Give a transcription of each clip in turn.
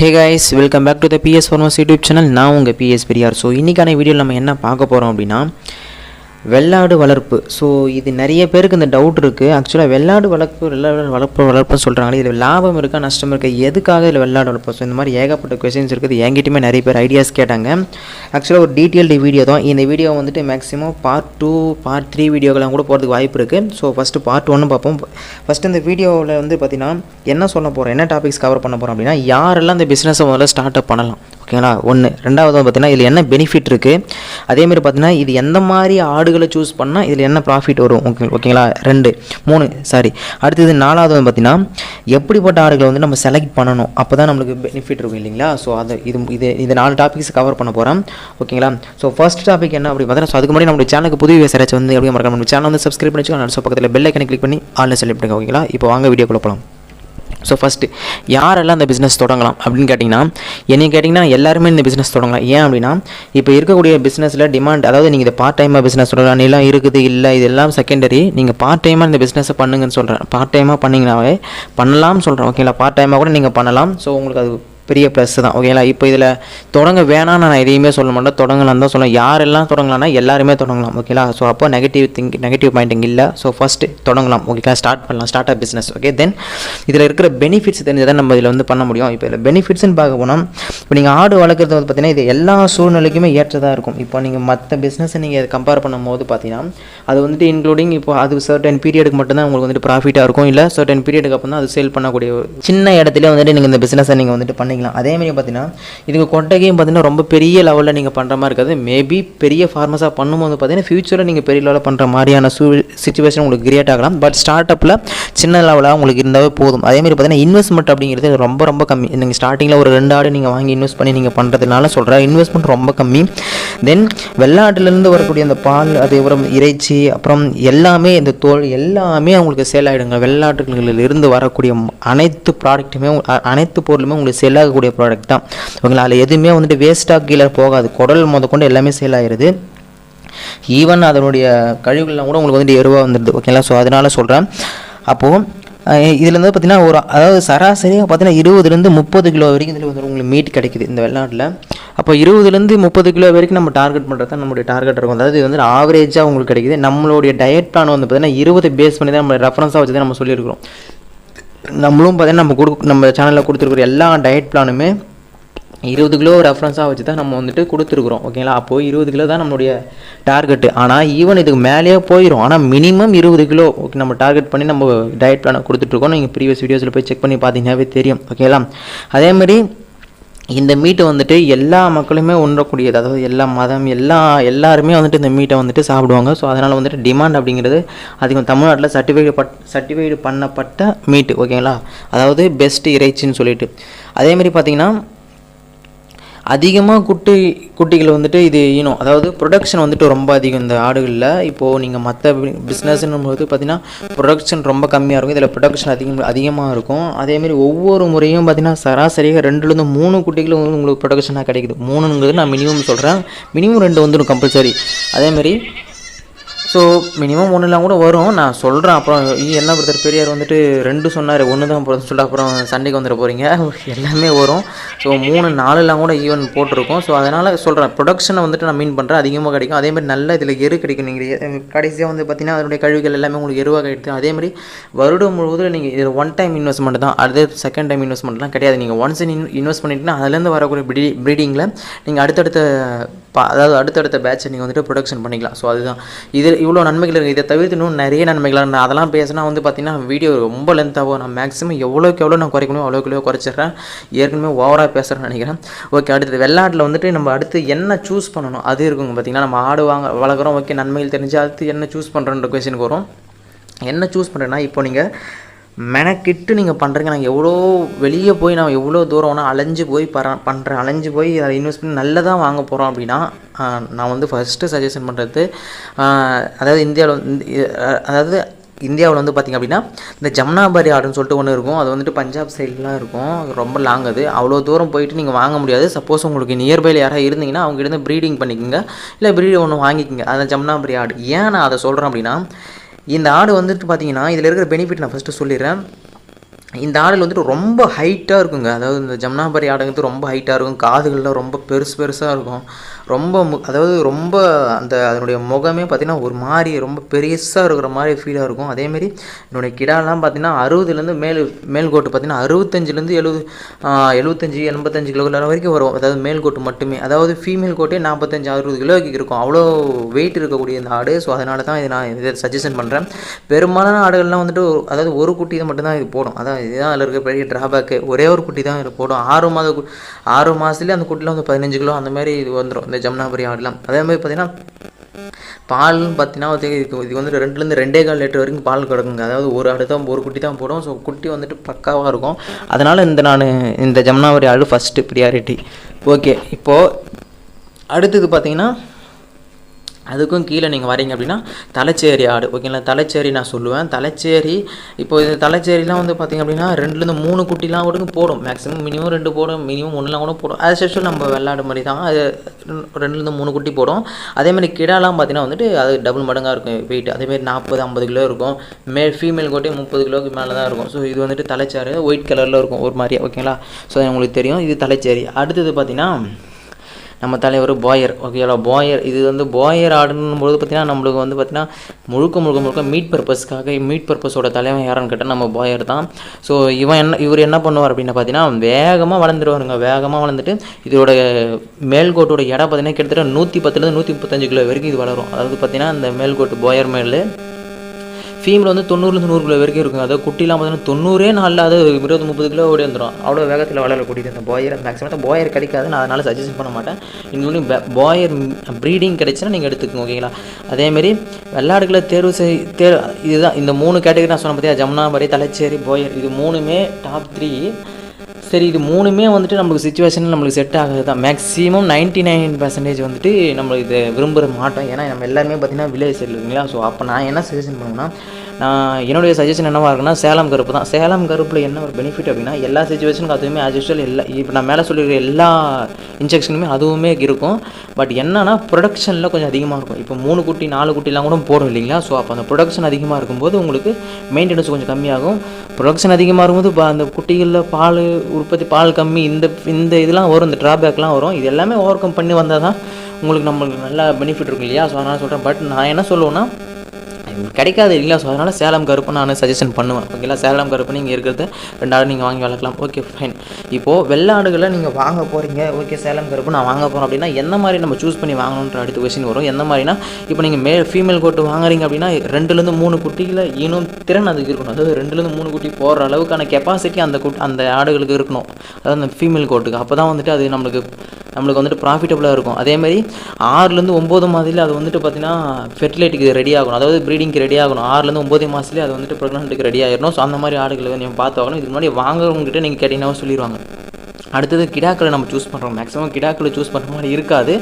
Hey guys welcome back to the BS farmers YouTube channel நான் உங்கள் PS Periyar so இன்றைக்கான வீடியோவில் நம்ம என்ன பார்க்க போகிறோம் அப்படின்னா வெள்ளாடு வளர்ப்பு. ஸோ இது நிறைய பேருக்கு இந்த டவுட் இருக்குது ஆக்சுவலாக வெள்ளாடு வளர்ப்பு வெள்ளாடு வளர்ப்பு வளர்ப்புன்னு சொல்கிறாங்க இதில் லாபம் இருக்கா நஷ்டம் இருக்கா எதுக்காக இதில் வெள்ளாடு வளர்ப்பு? ஸோ இந்த மாதிரி ஏகப்பட்ட கொஸ்டின்ஸ் இருக்குது. என்கிட்டயுமே நிறைய பேர் ஐடியாஸ் கேட்டாங்க. ஆக்சுவலாக ஒரு டீட்டெயில்டு வீடியோ தான். இந்த வீடியோ வந்துட்டு maximum part two part three வீடியோக்கெல்லாம் கூட போகிறதுக்கு வாய்ப்பு இருக்குது ஸோ ஃபஸ்ட்டு பார்ட் ஒன்று பார்ப்போம். ஃபஸ்ட்டு இந்த வீடியோவில் வந்து பார்த்திங்கன்னா என்ன சொல்ல போகிறோம் என்ன டாபிக்ஸ் கவர் பண்ண போகிறோம் அப்படின்னா யாரெல்லாம் இந்த பிஸ்னஸை முதல்ல ஸ்டார்ட் அப் பண்ணலாம்? ஓகேங்களா? ஒன்று ரெண்டாவது பார்த்தீங்கன்னா இதில் என்ன பெனிஃபிட் இருக்குது அதேமாதிரி பார்த்தீங்கன்னா இது எந்த மாதிரி ஆடுகளை சூஸ் பண்ணால் இதில் என்ன ப்ராஃபிட் வரும்? ஓகே ஓகேங்களா? ரெண்டு. மூணு. சாரி அடுத்தது நாலாவது வந்து பார்த்திங்கன்னா எப்படிப்பட்ட ஆடுகளை வந்து நம்ம செலக்ட் பண்ணணும்? அப்போ தான் நம்மளுக்கு பெனிஃபிட் இருக்கும் இல்லைங்களா? ஸோ அது இது இது இந்த நாலு டாபிக்ஸ் கவர் பண்ண போகிறோம் ஓகேங்களா? ஸோ ஃபஸ்ட் டாபிக் என்ன அப்படி பார்த்தீங்கன்னா ஸோ அதுக்கு முன்னாடி நம்ம சேனலுக்கு புது விவசாயிச்சு வந்து எப்படி மறக்காம நம்ம சேனல் வந்து சப்ஸ்கிரைப் பண்ணி வச்சுக்கோங்க. ஸோ பக்கத்தில் பெல் ஐக்கனை கிளிக் பண்ணி ஆன்லைன் செலக்ட் பண்ணுங்க ஓகேங்களா? இப்போ வாங்க வீடியோக்குள்ள போகலாம் ஸோ ஃபஸ்ட்டு யாரெல்லாம் இந்த பிஸ்னஸ் தொடங்கலாம் அப்படின்னு கேட்டிங்கன்னா என்னை கேட்டிங்கன்னா எல்லாருமே இந்த பிஸ்னஸ் தொடங்கலாம். ஏன் அப்படின்னா இப்போ இருக்கக்கூடிய பிஸ்னஸில் டிமாண்ட் அதாவது நீங்கள் இதை பார்ட் டைமாக பிஸ்னஸ் தொடங்கலாம் எல்லாம் இருக்குது இல்லை இதெல்லாம் செகண்டரி நீங்கள் பார்ட் டைமாக இந்த பிஸ்னஸை பண்ணுங்கன்னு சொல்கிறேன் பார்ட் டைமாக பண்ணிங்கனாவே பண்ணலாம்னு சொல்கிறேன் ஓகேங்களா பார்ட் டைமாக கூட நீங்கள் பண்ணலாம். ஸோ உங்களுக்கு அது பெரிய ப்ளஸ் தான் ஓகேங்களா இப்போ இதில் தொடங்க வேணாம்னு நான் எதையுமே சொல்ல மாட்டேன். தொடங்கலாம் தான் சொல்லுவேன். யாரெல்லாம் தொடங்கலாம்னா எல்லாருமே தொடங்கலாம் ஓகேங்களா ஸோ அப்போ நெகட்டிவ் திங்க் நெகட்டிவ் பாயிண்டிங் இல்லை. ஸோ ஃபஸ்ட்டு தொடங்கலாம் ஓகேங்களா ஸ்டார்ட் பண்ணலாம் start up business okay then இதில் இருக்கிற பெனிஃபிட்ஸ் தெரிஞ்சதான் நம்ம இதில் வந்து பண்ண முடியும். இப்போ இதில் பெனிஃபிட்ஸ்னு பார்க்க போனால் இப்போ நீங்கள் ஆடு வளர்க்குறது வந்து பார்த்தீங்கன்னா இது எல்லா சூழ்நிலைக்குமே ஏற்றதாக இருக்கும். இப்போ நீங்கள் மற்ற பிஸ்னஸை நீங்கள் கம்பேர் பண்ணும்போது பார்த்தீங்கன்னா அது வந்துட்டு இன்க்ளூடிங் இப்போ அது சர்டன் பீரியடுக்கு மட்டும்தான் உங்களுக்கு வந்துட்டு ப்ராஃபிட்டாக இருக்கும். இல்லை சர்டன் பீரியடுக்கு அப்புறம் தான் அது சேல் பண்ணக்கூடிய சின்ன இடத்துல வந்துட்டு நீங்கள் இந்த பிஸ்னஸை நீங்கள் வந்துட்டு பண்ணிக்கலாம் அதே மாதிரி பார்த்தீங்கன்னா இதுக்கு கொட்டகையும் பார்த்தீங்கன்னா ரொம்ப பெரிய லெவலில் நீங்கள் பண்ணுற மாதிரி இருக்காது. மேபி பெரிய ஃபார்மஸாக பண்ணும்போது பார்த்தீங்கன்னா ஃபியூச்சரில் நீங்கள் பெரிய லெவலில் பண்ணுற மாதிரியான சூ சுச்சுவேஷன் உங்களுக்கு கிரியேட் ஆகலாம். பட் ஸ்டார்ட் அப்பில் சின்ன லெவலாக உங்களுக்கு இருந்தாவே போதும். அதே மாதிரி பார்த்தீங்கன்னா இன்வெஸ்ட்மெண்ட் அப்படிங்கிறது ரொம்ப ரொம்ப கம்மி. நீங்கள் ஸ்டார்டிங்கில் ஒரு ரெண்டு ஆடு நீங்கள் வாங்கி இன்வெஸ்ட் பண்ணி நீங்கள் பண்ணுறதுனால சொல்கிறேன் இன்வெஸ்ட்மெண்ட் ரொம்ப கம்மி. தென் வெள்ளாட்டிலேருந்து வரக்கூடிய அந்த பால் அதே இறைச்சி அப்புறம் எல்லாமே இந்த தோல் எல்லாமே அவங்களுக்கு சேல் ஆகிடுங்க வெள்ளாட்டுகளில் இருந்து வரக்கூடிய அனைத்து ப்ராடக்ட்டுமே அனைத்து பொருளுமே உங்களுக்கு சேல் ஆகக்கூடிய ப்ராடக்ட் தான். ஓகேங்களா? அதில் எதுவுமே வந்துட்டு வேஸ்ட்டாக கீழே போகாது. குடல் முதற்கொண்டு எல்லாமே சேல் ஆகிடுது ஈவன் அதனுடைய கழிவுகள்லாம் கூட உங்களுக்கு வந்துட்டு எருவாக வந்துடுது. ஓகேங்களா? ஸோ அதனால் சொல்கிறேன் அப்போது இதில் வந்து பார்த்தீங்கன்னா ஒரு அதாவது சராசரியாக பார்த்தீங்கன்னா இருபதுலேருந்து முப்பது கிலோ வரைக்கும் இதில் வந்து உங்களுக்கு மீட் கிடைக்குது இந்த வெள்ளாட்டில். அப்போ இருபதுலேருந்து முப்பது கிலோ வரைக்கும் நம்ம டார்கெட் பண்ணுறது தான் நம்மளுடைய டார்கெட் இருக்கும். அதாவது இது வந்து ஆவரேஜாக உங்களுக்கு கிடைக்குது. நம்மளுடைய டயட் பிளான் வந்து பார்த்தீங்கன்னா இருபது பேஸ் பண்ணி தான் நம்ம ரெஃபரன்ஸாக வச்சு தான் நம்ம சொல்லியிருக்கிறோம். நம்மளும் பார்த்தீங்கன்னா நம்ம கொடு நம்ம சேனலில் கொடுத்துருக்குற எல்லா டயட் பிளானுமே இருபது கிலோ ரெஃபரன்ஸாக வச்சு தான் நம்ம வந்துட்டு கொடுத்துருக்குறோம். ஓகேங்களா அப்போது இருபது கிலோ தான் நம்மளுடைய டார்கெட்டு ஆனால் ஈவன் இதுக்கு மேலேயே போயிடும் ஆனால் மினிமம் இருபது கிலோ ஓகே நம்ம டார்கெட் பண்ணி நம்ம டயட் பிளானை கொடுத்துட்ருக்கோம் நீங்கள் ப்ரீவியஸ் வீடியோஸில் போய் செக் பண்ணி பார்த்தீங்கன்னாவே தெரியும். ஓகேங்களா அதே மாதிரி இந்த மீட்டை வந்துட்டு எல்லா மக்களுமே உண்ணக்கூடியது. அதாவது எல்லா மதம் எல்லா எல்லாருமே வந்துட்டு இந்த மீட்டை வந்துட்டு சாப்பிடுவாங்க. ஸோ அதனால் வந்துட்டு டிமாண்ட் அப்படிங்கிறது அதிகம். தமிழ்நாட்டில் சர்டிஃபைடு பட் சர்டிஃபைடு பண்ணப்பட்ட மீட்டு ஓகேங்களா அதாவது பெஸ்ட் இறைச்சின்னு சொல்லிட்டு. அதேமாதிரி பார்த்தீங்கன்னா அதிகமாக குட்டி குட்டிகள் வந்துட்டு இது ஈனும் அதாவது ப்ரொடக்ஷன் வந்துட்டு ரொம்ப அதிகம் இந்த ஆடுகளில். இப்போது நீங்கள் மற்ற பிஸ்னஸ்ன்னும் போது பார்த்தீங்கன்னா ப்ரொடக்ஷன் ரொம்ப கம்மியாக இருக்கும். இதில் ப்ரொடக்ஷன் அதிகம் அதிகமாக இருக்கும். அதேமாரி ஒவ்வொரு முறையும் பார்த்தீங்கன்னா சராசரியாக ரெண்டுலேருந்து மூணு குட்டிகளும் உங்களுக்கு ப்ரொடக்ஷனாக கிடைக்குது. மூணுங்கிறது நான் மினிமம் சொல்கிறேன் மினிமம் ரெண்டு வந்துடும் கம்பல்சரி அதேமாரி ஸோ மினிமம் ஒன்றுலாம் கூட வரும். நான் சொல்கிறேன் அப்புறம் ஈ, என்ன பிரதர் பெரியார் வந்துட்டு ரெண்டு சொன்னார். ஒன்று தான் போகிறதுன்னு சொல்லிட்டு அப்புறம் சண்டைக்கு வந்துட போகிறீங்க எல்லாமே வரும். ஸோ மூணு நாலுலாம் கூட ஈவன் போட்டிருக்கோம். ஸோ அதனால் சொல்கிறேன் ப்ரொடக்ஷனை வந்துட்டு நான் மீன் பண்ணுறேன் அதிகமாக கிடைக்கும். அதேமாதிரி நல்ல இதில் எரு கிடைக்கும். நீங்கள் கடைசியாக வந்து பார்த்தீங்கன்னா அதனுடைய கழிவுகள் எல்லாமே உங்களுக்கு எருவாக கிடைக்கும். அதே மாதிரி வருடம் முழுவதும் நீங்கள் இது ஒன் டைம் இன்வெஸ்ட்மெண்ட் தான். அடுத்த செகண்ட் டைம் இன்வெஸ்ட்மெண்ட்லாம் கிடையாது. நீங்கள் ஒன்ஸ் இன் இன்வெஸ்ட் பண்ணிட்டுனா அதுலேருந்து வரக்கூடிய ப்ரீ ப்ரீடிங்கில் நீங்கள் அடுத்தடுத்த பா அதாவது அடுத்தடுத்த பேட்சை நீங்கள் வந்துட்டு ப்ரொடக்ஷன் பண்ணிக்கலாம். ஸோ அதுதான். இது இவ்வளோ நன்மைகள் இருக்குது இதை தவிர்த்து இன்னும் நிறைய நன்மைகள் நான் அதெல்லாம் பேசினா வந்து பார்த்தீங்கன்னா வீடியோ ரொம்ப லென்த்தாகும் நான் மேக்ஸிமம் எவ்வளோக்கு எவ்வளோ நான் குறைக்கணும் அவ்வளோக்கு எவ்வளோ குறைச்சிடுறேன். ஏற்கனவே ஓவராக பேசுகிறேன்னு நினைக்கிறேன். ஓகே அடுத்தது வெள்ளாட்டில் வந்துட்டு நம்ம அடுத்து என்ன சூஸ் பண்ணணும்? அது இருக்குங்க பார்த்தீங்கன்னா நம்ம ஆடு வாங்க வளர்க்குறோம். ஓகே நன்மைகள் தெரிஞ்சு அடுத்து என்ன சூஸ் பண்ணுறோன்ற கொஸ்டினுக்கு வரும். என்ன சூஸ் பண்ணுறேன்னா இப்போ நீங்கள் மெனக்கிட்டு நீங்கள் பண்ணுறீங்க நான் எவ்வளோ வெளியே போய் நான் எவ்வளோ தூரம் வேணால் அலைஞ்சு போய் பர பண்ணுறேன் அலைஞ்சு போய் அதை இன்வெஸ்ட் பண்ணி நல்லதாக வாங்க போகிறோம் அப்படின்னா நான் வந்து ஃபஸ்ட்டு சஜஷன் பண்ணுறது அதாவது இந்தியாவில் அதாவது இந்தியாவில் வந்து பார்த்திங்க அப்படின்னா இந்த ஜம்னாபாரி ஆடுன்னு சொல்லிட்டு ஒன்று இருக்கும். அது வந்துட்டு பஞ்சாப் சைட்லாம் இருக்கும். ரொம்ப லாங் அது. அவ்வளோ தூரம் போயிட்டு நீங்கள் வாங்க முடியாது. சப்போஸ் உங்களுக்கு நியர்பையில் யாராவது இருந்தீங்கன்னா அவங்க இருந்து ப்ரீடிங் பண்ணிக்கோங்க. இல்லை ப்ரீடிங் ஒன்று வாங்கிக்கோங்க. அந்த ஜம்னாபாரி ஆடு. ஏன் நான் அதை சொல்கிறேன் அப்படின்னா இந்த ஆடு வந்துட்டு பார்த்தீங்கன்னா இதில் இருக்கிற பெனிஃபிட் நான் ஃபஸ்ட்டு சொல்லிடுறேன். இந்த ஆடில் வந்துட்டு ரொம்ப ஹைட்டாக இருக்குங்க. அதாவது இந்த ஜம்னாபரி ஆடுங்கிறது ரொம்ப ஹைட்டாக இருக்கும். காதுகள்லாம் ரொம்ப பெருசு பெருசாக இருக்கும். ரொம்ப மு அதாவது ரொம்ப அந்த அதனுடைய முகமே பார்த்திங்கன்னா ஒரு மாதிரி ரொம்ப பெருசாக இருக்கிற மாதிரி ஃபீலாக இருக்கும். அதேமாரி என்னுடைய கிடாலாம் பார்த்திங்கன்னா அறுபதுலேருந்து மேல் மேல்கோட்டு பார்த்திங்கன்னா அறுபத்தஞ்சிலேருந்து எழுபது எழுபத்தஞ்சி எண்பத்தஞ்சு கிலோ வரைக்கும் வரும். அதாவது மேல்கோட்டு மட்டுமே. அதாவது ஃபீமேல் கோட்டே நாற்பத்தஞ்சு அறுபது கிலோக்கு இருக்கும். அவ்வளோ வெயிட் இருக்கக்கூடிய இந்த ஆடு. ஸோ அதனால தான் இது நான் இதை சஜஷன் பண்ணுறேன் பெரும்பாலான ஆடுகள்லாம் வந்துட்டு ஒரு- அதாவது ஒரு குட்டி தான் மட்டும்தான் இது போடும். அதான் இதுதான் அதில் இருக்க பெரிய ட்ராபேக்கு ஒரே ஒரு குட்டி தான் இது போடும். ஆறு மாத ஆறு மாதத்துலேயே அந்த குட்டியில் வந்து பதினஞ்சு கிலோ அந்த மாதிரி இது வந்துடும் இந்த ஜமுனாபுரி ஆடுலாம் அதே மாதிரி பார்த்தீங்கன்னா பால்னு பார்த்தீங்கன்னா இதுக்கு இது வந்து ரெண்டுலேருந்து ரெண்டே கால் லிட்டர் வரைக்கும் பால் கிடக்குங்க. அதாவது ஒரு ஆடு தான் ஒரு குட்டி தான் போடும். ஸோ குட்டி வந்துட்டு பக்காவாக இருக்கும். அதனால் இந்த நான் இந்த ஜமுனாவரி ஆடு ஃபஸ்ட்டு ப்ரியாரிட்டி ஓகே இப்போது அடுத்தது பார்த்தீங்கன்னா அதுக்கும் கீழே நீங்கள் வரீங்க அப்படின்னா தலைச்சேரி ஆடு. ஓகேங்களா? தலைச்சேரி நான் சொல்லுவேன். தலைச்சேரி இப்போ இது தலைச்சேரிலாம் வந்து பார்த்திங்க அப்படின்னா ரெண்டுலேருந்து மூணு குட்டிலாம் கூட போடும். மேக்ஸிமம் மினிமம் ரெண்டு போடும். மினிமம் ஒன்றுலாம் கூட போடும். அது செஷன் நம்ம வெள்ளாடு மாதிரி தான். அது ரெண்டுலேருந்து மூணு குட்டி போடும். அதேமாதிரி கிடாலாம் பார்த்தீங்கன்னா வந்துட்டு அது டபுள் மடங்காக இருக்கும் வெயிட் அதேமாதிரி நாற்பது ஐம்பது கிலோ இருக்கும். மேல் ஃபீமேல் கோட்டே முப்பது கிலோக்கு மேலே தான் இருக்கும். ஸோ இது வந்துட்டு தலைச்சாறு ஒயிட் கலரில் இருக்கும் ஒரு மாதிரி ஓகேங்களா? ஸோ உங்களுக்கு தெரியும். இது தலைச்சேரி. அடுத்தது பார்த்தீங்கன்னா நம்ம தலைவர் போயர் ஓகேவா போயர் இது வந்து போயர் ஆடுன்னும் பொழுது பார்த்தீங்கன்னா நம்மளுக்கு வந்து பார்த்தீங்கன்னா முழுக்க முழுக்க முழுக்க மீட் பர்பஸ்க்காக மீட் பர்பஸோட தலைவன் யாருன்னு கேட்டால் நம்ம போயர் தான். ஸோ இவன் என்ன இவர் என்ன பண்ணுவார் அப்படின்னு பார்த்தீங்கன்னா வேகமாக வளர்ந்துருவாருங்க. வேகமாக வளர்ந்துட்டு இதோட மேல்கோட்டோட இடம் பார்த்தீங்கன்னா கிட்டத்தட்ட நூற்றி பத்துலேருந்து நூற்றி முப்பத்தஞ்சு கிலோ வரைக்கும் இது வளரும். அதாவது பார்த்தீங்கன்னா இந்த மேல்கோட்டு போயர் மேல் ஃபீமில் வந்து தொண்ணூறுலேருந்து நூறு கிலோ வரைக்கும் இருக்கும். அதாவது குட்டிலாம் பார்த்தீங்கன்னா தொண்ணூறே நாளில் அது இருபது முப்பது கிலோ ஓடி வந்துடும் அவ்வளோ வேகத்தில் வளரக்கூடியது அந்த பாயர் மேக்ஸிமம் பாயர் கிடைக்காது நான் அதனால் சஜஷன் பண்ண மாட்டேன். இன்னொன்று போயர் ப்ரீடிங் கிடைச்சுன்னா நீங்கள் எடுத்துக்கோங்க ஓகேங்களா அதேமாரி வெள்ளாடுகளை தேர்வு செய் தேர் இதுதான் இந்த மூணு கேட்டகரி நான் சொன்ன பார்த்தியா ஜமுனாபரி தலைச்சேரி போயர் இது மூணுமே டாப் த்ரீ சரி இது மூணுமே வந்துட்டு நம்மளுக்கு சுச்சுவேஷனில் நம்மளுக்கு செட் ஆகுது தான் மேக்ஸிமம் நைன்ட்டி நைன் பர்சன்டேஜ் வந்துட்டு நம்ம இதை விரும்புகிற மாட்டோம். ஏன்னா நம்ம எல்லாருமே பார்த்திங்கன்னா வில்லேஜ் சைடில் இருக்குங்களா? ஸோ அப்போ நான் என்ன சஜஷன் பண்ணுவேன்னா நான் என்னுடைய சஜஷன் என்னவாக இருக்குன்னா சேலம் கருப்பு தான். சேலம் கருப்பில் என்ன ஒரு பெனிஃபிட் அப்படின்னா எல்லா சுச்சுவேஷனுக்கு அதுவுமே ஆஸ் யூஸ்வல் எல்லா இப்போ நான் மேலே சொல்லியிருக்கிற எல்லா இன்ஜெக்ஷனுமே அதுவுமே இருக்கும். பட் என்னன்னா ப்ரொடக்ஷனில் கொஞ்சம் அதிகமாக இருக்கும். இப்போ மூணு குட்டி நாலு குட்டிலாம் கூட போடும் இல்லைங்களா? ஸோ அப்போ அந்த ப்ரொடக்ஷன் அதிகமாக இருக்கும்போது உங்களுக்கு மெயின்டெனன்ஸ் கொஞ்சம் கம்மியாகும். ப்ரொடக்ஷன் அதிகமாக இருக்கும்போது பா- அந்த குட்டிகளில் பால் உற்பத்தி பால் கம்மி இந்த இந்த இதெல்லாம் வரும் இந்த ட்ராபேக்லாம் வரும். இது எல்லாமே ஓவர் கம் பண்ணி வந்தால் தான் உங்களுக்கு நம்மளுக்கு நல்லா பெனிஃபிட் இருக்கும் இல்லையா? ஸோ அதனால் சொல்கிறேன் பட் நான் என்ன சொல்லுவேன்னா கிடைக்காது இல்லைங்களா ஸோ அதனால் சேலம் கருப்பு நான் சஜஷன் பண்ணுவேன். ஓகேங்களா சேலம் கருப்பு நீங்கள் இருக்கிறது. ரெண்டு நீங்கள் வாங்கி வளர்க்கலாம். ஓகே ஃபைன் இப்போது வெள்ளாடுகளை நீங்கள் வாங்க போகிறீங்க ஓகே சேலம் கருப்பு நான் வாங்க போகிறோம் அப்படின்னா எந்த மாதிரி நம்ம சூஸ் பண்ணி வாங்கணுன்ற அடுத்த கொஸ்டின் வரும். எந்த மாதிரினா இப்போ நீங்கள் மே ஃபீமேல் கோட்டு வாங்குறீங்க அப்படின்னா ரெண்டுலேருந்து மூணு குட்டியில் இன்னும் திறன் அதுக்கு இருக்கணும். அதாவது ரெண்டுலேருந்து மூணு குட்டி போடுற அளவுக்கான கெப்பாசிட்டி அந்த குட் அந்த ஆடுகளுக்கு இருக்கணும். அதாவது அந்த ஃபீமேல் கோட்டுக்கு அப்போ தான் வந்துட்டு அது நம்மளுக்கு நம்மளுக்கு வந்துட்டு ப்ராஃபிட்டபுளாக இருக்கும். அதேமாதிரி ஆறுலேருந்து ஒம்பது மாதத்தில் அது வந்துட்டு பார்த்தீங்கன்னா ஃபெர்டிலைட்டுக்கு ரெடி ஆகணும். அதாவது ப்ரீடிங்க்கு ரெடி ஆகணும். ஆறுலேருந்து ஒம்பது மாதத்துலேயே அது வந்துட்டு ப்ரெக்னென்ட்டுக்கு ரெடி ஆயிடணும். ஸோ அந்த மாதிரி ஆடுகளை நீங்கள் பார்த்தாகணும் இதுக்கு முன்னாடி வாங்குறவங்ககிட்ட நீங்கள் கேட்டிங்கன்னா சொல்லிடுவாங்க அடுத்தது கிடாக்களை நம்ம சூஸ் பண்ணுறோம் மேக்ஸிமம் கிடாக்களை சூஸ் பண்ணுற மாதிரி இருக்காது.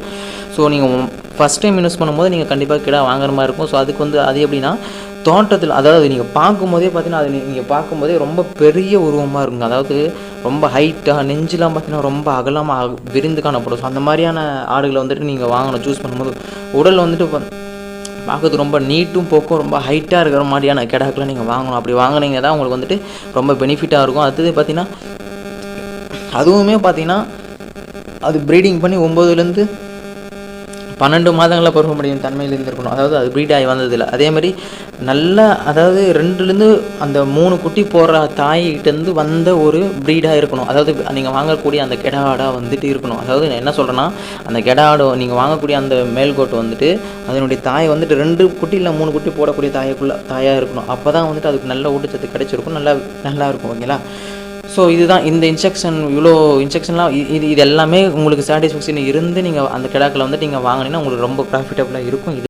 ஸோ நீங்கள் ஃபஸ்ட் டைம் இன்வெஸ்ட் பண்ணும்போது நீங்கள் கண்டிப்பாக கிடா வாங்குற மாதிரி இருக்கும். ஸோ அதுக்கு வந்து அது எப்படின்னா தோட்டத்தில் அதாவது நீங்கள் பார்க்கும்போதே பார்த்தீங்கன்னா அது நீங்கள் பார்க்கும்போதே ரொம்ப பெரிய உருவமாக இருக்குங்க. அதாவது ரொம்ப ஹைட்டாக நெஞ்செலாம் பார்த்தீங்கன்னா ரொம்ப அகலமாக விரிந்து காணப்படும். ஸோ அந்த மாதிரியான ஆடுகளை வந்துட்டு நீங்கள் வாங்கணும் சூஸ் பண்ணும்போது. உடல் வந்துட்டு பா- பார்க்கறதுக்கு ரொம்ப நீட்டும் போக்கும் ரொம்ப ஹைட்டாக இருக்கிற மாதிரியான கிடாக்கெலாம் நீங்கள் வாங்கணும். அப்படி வாங்குனீங்க தான் உங்களுக்கு வந்துட்டு ரொம்ப பெனிஃபிட்டாக இருக்கும். அடுத்தது பார்த்தீங்கன்னா அதுவுமே பார்த்தீங்கன்னா அது ப்ரீடிங் பண்ணி ஒம்போதுலேருந்து பன்னெண்டு மாதங்களில் பருவ முடியும் தன்மையில் இருந்திருக்கணும். அதாவது அது ப்ரீட் ஆகி வந்ததில்ல. அதே மாதிரி அதாவது ரெண்டுலேருந்து அந்த மூணு குட்டி போடுற தாய்கிட்டேருந்து வந்த ஒரு ப்ரீடாக இருக்கணும். அதாவது நீங்கள் வாங்கக்கூடிய அந்த கெடா ஆடாக வந்துட்டு இருக்கணும். அதாவது நான் என்ன சொல்கிறேன்னா அந்த கெடா நீங்கள் வாங்கக்கூடிய அந்த மேல்கோட்டு வந்துட்டு அதனுடைய தாய் வந்துட்டு ரெண்டு குட்டி இல்லை மூணு குட்டி போடக்கூடிய தாயக்குள்ள தாயாக இருக்கணும். அப்போ தான் வந்துட்டு அதுக்கு நல்ல ஊட்டச்சத்து கிடைச்சிருக்கும். நல்லா நல்லா இருக்கும் ஓகேங்களா ஸோ இதுதான் இந்த இன்ஜெக்ஷன் இவ்வளோ இன்ஜெக்ஷன்லாம் இது இது எல்லாமே உங்களுக்கு சாட்டிஸ்ஃபேக்ஷன் இருந்து நீங்கள் அந்த கிடாக்கில் வந்து நீங்கள் வாங்கினீங்கன்னா உங்களுக்கு ரொம்ப ப்ராஃபிட்டபுளாக இருக்கும். இது